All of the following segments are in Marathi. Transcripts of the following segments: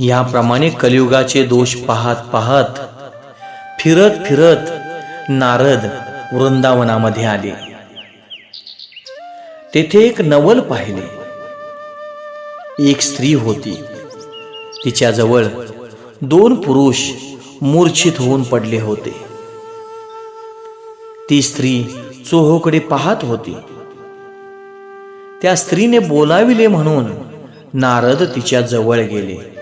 याप्रमाणे कलियुगाचे दोष पाहत पाहत फिरत फिरत नारद वृंदावनामध्ये आले. तेथे एक नवल पाहिले. एक स्त्री होती. तिच्याजवळ दोन पुरुष मूर्छित होऊन पडले होते. ती स्त्री चोहोकडे पाहत होती. त्या स्त्रीने बोलाविले म्हणून नारद तिच्या जवळ गेले.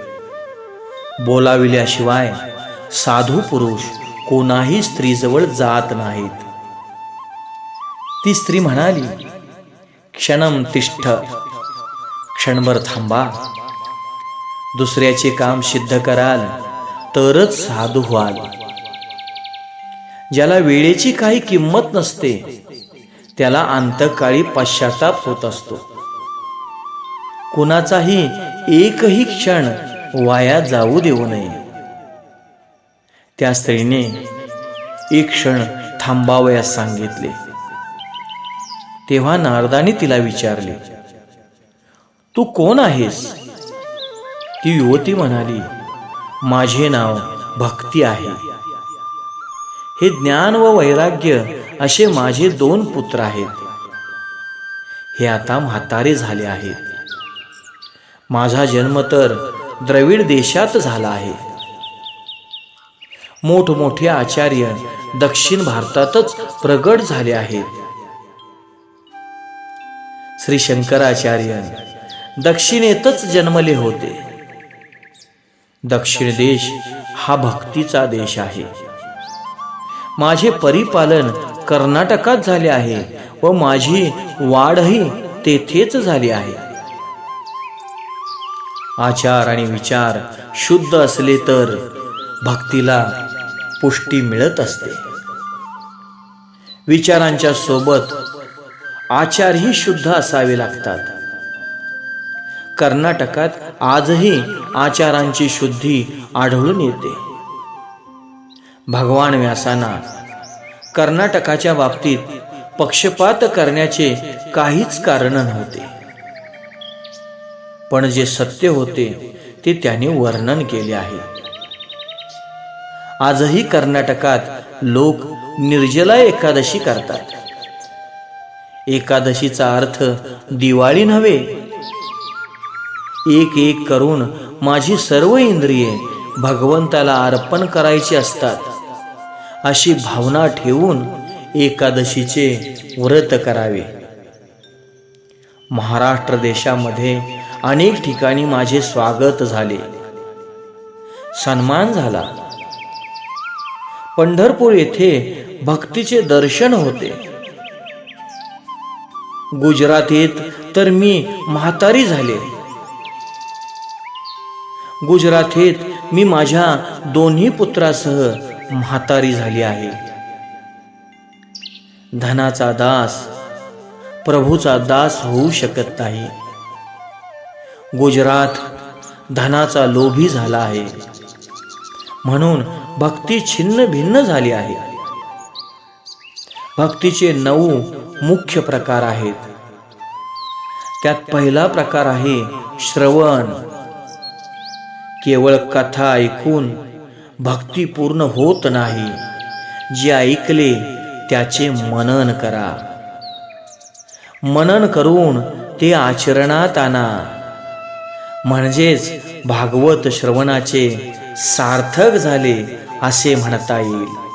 बोलाविल्याशिवाय साधू पुरुष कोणाही स्त्रीजवळ जात नाहीत. ती स्त्री म्हणाली क्षणम तिष्ठ क्षणभर थांबा. दुसऱ्याचे काम सिद्ध कराल तरच साधू व्हाल. ज्याला वेळेची काही किंमत नसते त्याला अंतकाळी पश्चाताप होत असतो. कुणाचाही एकही क्षण वाया जाऊ देऊ नये. त्या स्त्रीने एक क्षण थांबावयास सांगितले. तेव्हा नारदाने तिला विचारले तू कोण आहेस? ती युवती म्हणाली माझे नाव भक्ती आहे. हे ज्ञान व वैराग्य असे माझे दोन पुत्र आहेत. हे आता म्हातारे झाले आहेत. माझा जन्म तर द्रविड देशात झाला आहे. मोठमोठे आचार्य दक्षिण भारतातच प्रगट झाले आहेत. श्री शंकराचार्य दक्षिणेतच जन्मले होते. दक्षिण देश हा भक्तीचा देश आहे. माझे परिपालन कर्नाटकात झाले आहे व माझी वाढही तेथेच झाली आहे. आचार आणि विचार शुद्ध असले तर भक्तीला पुष्टी मिळत असते. विचारांच्या सोबत आचारही शुद्ध असावे लागतात. कर्नाटकात आजही आचारांची शुद्धी आढळून येते. भगवान व्यासांना कर्नाटकाच्या बाबतीत पक्षपात करण्याचे काहीच कारण नव्हते. पण जे सत्य होते ते त्याने वर्णन केले आहे. आजही कर्नाटकात लोक निर्जला एकादशी करतात. एकादशीचा अर्थ दिवाळी नव्हे. एक एक करून माझी सर्व इंद्रिये भगवंताला अर्पण करायची असतात. अशी भावना ठेवून एकादशीचे व्रत करावे. महाराष्ट्र देशामध्ये अनेक ठिकाणी माझे स्वागत झाले. सन्मान झाला. पंढरपूर येथे भक्तीचे दर्शन होते. गुजरातीत तर मी म्हातारी झाले. गुजरातीत मी माझ्या दोन्ही पुत्रासह म्हातारी झाली आहे. धनाचा दास प्रभूचा दास होऊ शकत नाही. गुजरात धनाचा लोभी झाला आहे. म्हणून भक्ती छिन्न भिन्न झाली आहे. भक्तीचे नऊ मुख्य प्रकार आहेत. त्यात पहिला प्रकार आहे श्रवण. केवळ कथा ऐकून भक्ती पूर्ण होत नाही. जे ऐकले त्याचे मनन करा. मनन करून ते आचरणात आणा. म्हणजेच भागवत श्रवणाचे सार्थक झाले असे म्हणता येईल.